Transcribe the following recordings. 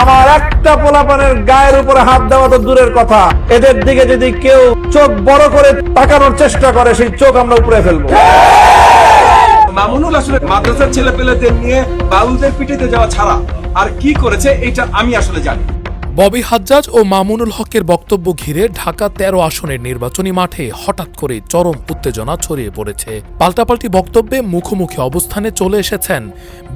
আমার একটা পোলাপানের গায়ের উপরে হাত দেওয়া তো দূরের কথা। এদের দিকে যদি কেউ চোখ বড় করে তাকানোর চেষ্টা করে, সেই চোখ আমরা উপরে ফেলব। মামুনুল আসলে মাদ্রাসার ছেলে পেলেদের নিয়ে বাউলদের পিটিতে যাওয়া ছাড়া আর কি করেছে এটা আমি আসলে জানি ববি হাজ্জাজ ও মামুনুল হকের বক্তব্য ঘিরে ঢাকা তেরো আসনের নির্বাচনী মাঠে হঠাৎ করে চরম উত্তেজনা ছড়িয়ে পড়েছে। পাল্টাপাল্টি বক্তব্যে মুখোমুখি অবস্থানে চলে এসেছেন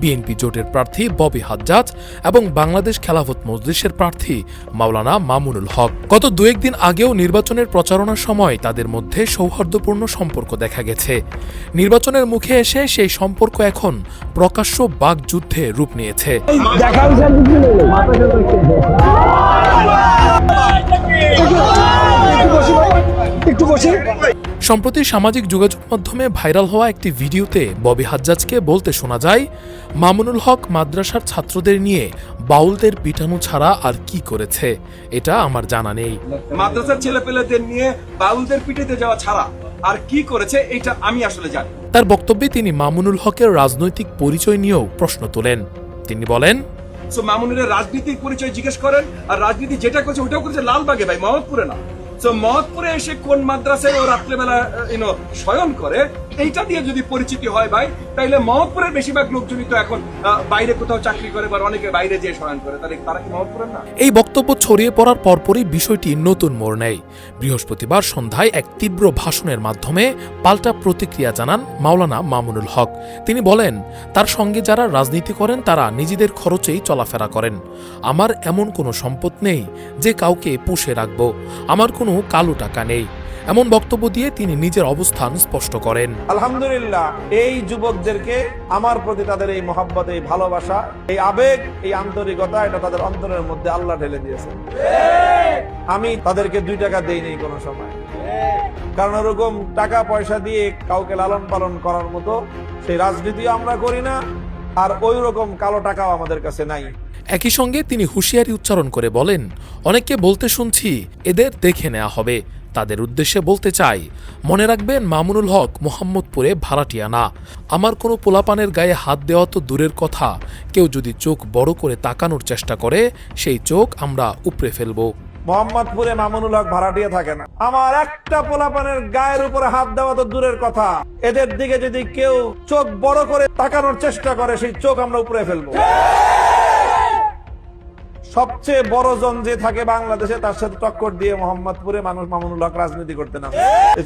বিএনপি জোটের প্রার্থী ববি হাজ্জাজ এবং বাংলাদেশ খেলাফত মজলিসের প্রার্থী মাওলানা মামুনুল হক। গত দু একদিন আগেও নির্বাচনের প্রচারণার সময় তাদের মধ্যে সৌহার্দ্যপূর্ণ সম্পর্ক দেখা গেছে। নির্বাচনের মুখে এসে সেই সম্পর্ক এখন প্রকাশ্য বাকযুদ্ধে রূপ নিয়েছে। সম্প্রতি সামাজিক যোগাযোগ মাধ্যমে ভাইরাল হওয়া একটি ভিডিওতে ববি হাজ্জাজকে বলতে শোনা যায় মামুনুল হক মাদ্রাসার ছাত্রদের নিয়ে বাউলদের পিটানো ছাড়া আর কি করেছে? এটা আমার জানা নেই। মাদ্রাসার ছেলে পেলেদের নিয়ে বাউলদের পিটিতে যাওয়া ছাড়া আর কি করেছে এটা আমি আসলে জানি তার বক্তব্যে তিনি মামুনুল হকের রাজনৈতিক পরিচয় নিয়েও প্রশ্ন তোলেন। তিনি বলেন সো মামুনুলের রাজনীতির পরিচয় জিজ্ঞেস করেন, আর রাজনীতি যেটা করছে ওটাও করেছে লালবাগে ভাই মোহাম্মদপুরে না। তো মহৎপুরে এসে কোন মাদ্রাসায় ও রাত্রেবেলা ইউনো শয়ন করে এইটা দিয়ে যদি পরিচিতি হয় ভাই, তাইলে মহৎপুরের বেশিরভাগ লোকজনই তো এখন বাইরে কোথাও চাকরি করে বা অনেকে বাইরে যেয়ে শয়ন করে। তাহলে তারা কি মহৎপুরের না? এই বক্তব্য ছড়িয়ে পড়ার পরপরই বিষয়টি নতুন মোড় নেয়। বৃহস্পতিবার সন্ধ্যায় এক তীব্র ভাষণের মাধ্যমে পাল্টা প্রতিক্রিয়া জানান মাওলানা মামুনুল হক। তিনি বলেন, তার সঙ্গে যারা রাজনীতি করেন, তারা নিজেদের খরচেই চলাফেরা করেন। আমার এমন কোনো সম্পদ নেই যে কাউকে পুষে রাখব। আমার কোনো কালো টাকা নেই। এমন বক্তব্য দিয়ে তিনি নিজের অবস্থান স্পষ্ট করেন। আলহামদুলিল্লাহ এই যুবকদেরকে আমার প্রতি তাদের এই মহাব্বত এই ভালোবাসা এই আবেগ এই আন্তরিকতা এটা তাদের অন্তরের মধ্যে আল্লাহ ঢেলে দিয়েছে আমি তাদেরকে দুই টাকা দেইনি কোনো সময়। কারণ ওরকম টাকা পয়সা দিয়ে কাউকে লালন পালন করার মতো সেই রাজনীতিও আমরা করি না আর ওই রকম কালো টাকাও আমাদের কাছে নাই। একই সঙ্গে তিনি হুঁশিয়ারি উচ্চারণ করে বলেন অনেককে বলতে শুনছি এদের দেখে নেওয়া হবে। তাদের উদ্দেশ্যে বলতে চাই, মনে রাখবেন মামুনুল হক মোহাম্মদপুরে ভাড়াটিয়া না। আমার কোনো পোলাপানের গায়ে হাত দেওয়া তো দূরের কথা। কেউ যদি চোখ বড় করে তাকানোর চেষ্টা করে, সেই চোখ আমরা উপড়ে ফেলব। মোহাম্মদপুরে মামুনুল হক ভাড়াটিয়া থাকে না। আমার একটা পোলাপানের গায়ের উপরে হাত দেওয়া তো দূরের কথা। এদের দিকে যদি কেউ চোখ বড় করে তাকানোর চেষ্টা করে, সেই চোখ আমরা উপরে ফেলব। সবচেয়ে বড় জন যে থাকে বাংলাদেশে, তার সাথে টক্কর দিয়ে মোহাম্মদপুরে মানুষ মামুনুল হক রাজনীতি করতে না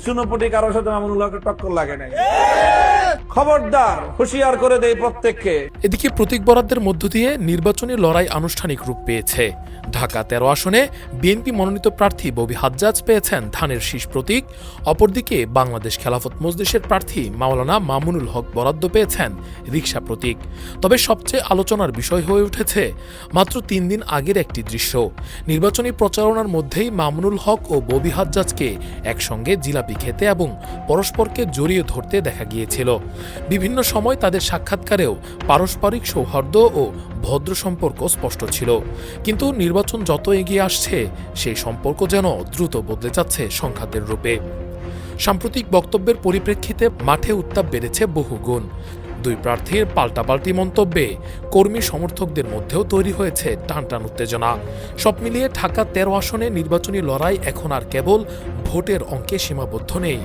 চুনোপটি কারোর সাথে মামুনুল হকের টক্কর লাগে নাই। খবরদার, হুঁশিয়ার করে দেয় প্রত্যেককে। এদিকে প্রতীক বরাদ্দের মধ্য দিয়ে নির্বাচনী লড়াই আনুষ্ঠানিক রূপ পেয়েছে। ঢাকা তেরো আসনে বিএনপি মনোনীত প্রার্থী ববি হাজ্জাজ পেয়েছেন ধানের শীষ প্রতীক। অপরদিকে বাংলাদেশ খেলাফত মজলিসের প্রার্থী মাওলানা মামুনুল হক বরাদ্দ পেয়েছেন রিকশা প্রতীক। তবে সবচেয়ে আলোচনার বিষয় হয়ে উঠেছে মাত্র তিন দিন আগের একটি দৃশ্য। নির্বাচনী প্রচারণার মধ্যেই মামুনুল হক ও ববি হাজ্জাজকে একসঙ্গে জিলাপি খেতে এবং পরস্পরকে জড়িয়ে ধরতে দেখা গিয়েছিল। বিভিন্ন সময় তাদের সাক্ষাৎকারেও পারস্পরিক সৌহার্দ্য ও ভদ্র সম্পর্ক স্পষ্ট ছিল। কিন্তু নির্বাচন যত এগিয়ে আসছে, সেই সম্পর্ক যেন দ্রুত বদলে যাচ্ছে সংঘাতের রূপে। সাম্প্রতিক বক্তব্যের পরিপ্রেক্ষিতে মাঠে উত্তাপ বেড়েছে বহুগুণ। দুই প্রার্থীর পাল্টাপাল্টি মন্তব্যে কর্মী সমর্থকদের মধ্যেও তৈরি হয়েছে টানটান উত্তেজনা। সব মিলিয়ে ঢাকা তেরো আসনে নির্বাচনী লড়াই এখন আর কেবল ভোটের অঙ্কে সীমাবদ্ধ নেই।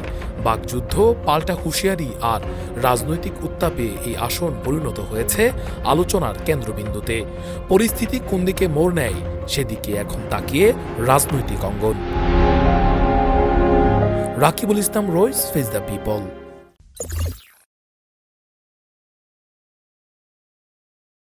বাকযুদ্ধ, পাল্টা হুঁশিয়ারি আর রাজনৈতিক উত্তাপে এই আসন পরিণত হয়েছে আলোচনার কেন্দ্রবিন্দুতে। পরিস্থিতি কোন দিকে মোড় নেয় সেদিকে এখন তাকিয়ে রাজনৈতিক অঙ্গন। রাকিবুল ইসলাম, রয়েস, ফেস দ্য পিপল।